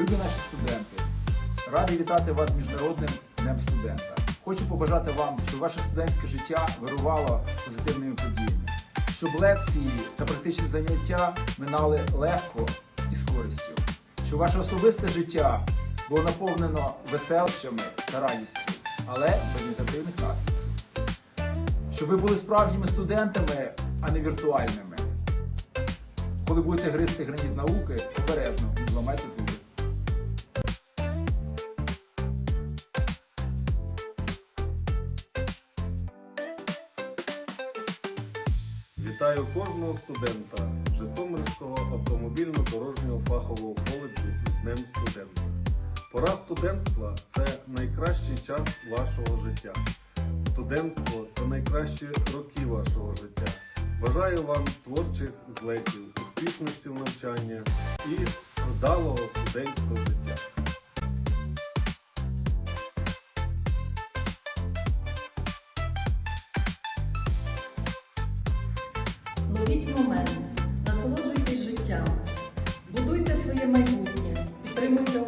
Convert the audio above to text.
Любі наші студенти, радий вітати вас Міжнародним днем студента. Хочу побажати вам, щоб ваше студентське життя вирувало позитивними подіями, щоб лекції та практичні заняття минали легко і з користю, щоб ваше особисте життя було наповнено веселощами та радістю, але без негативних наслідків. Щоб ви були справжніми студентами, а не віртуальними. Коли будете гризти граніт науки, обережно зламайте зуби. Вітаю кожного студента Житомирського автомобільно-дорожнього фахового коледжу з Днем студента. Пора студентства це найкращий час вашого життя. Студентство це найкращі роки вашого життя. Бажаю вам творчих злетів, успішності в навчанні і вдалого студентського ловіть момент, насолоджуйтесь життям, будуйте своє майбутнє, підтримуйте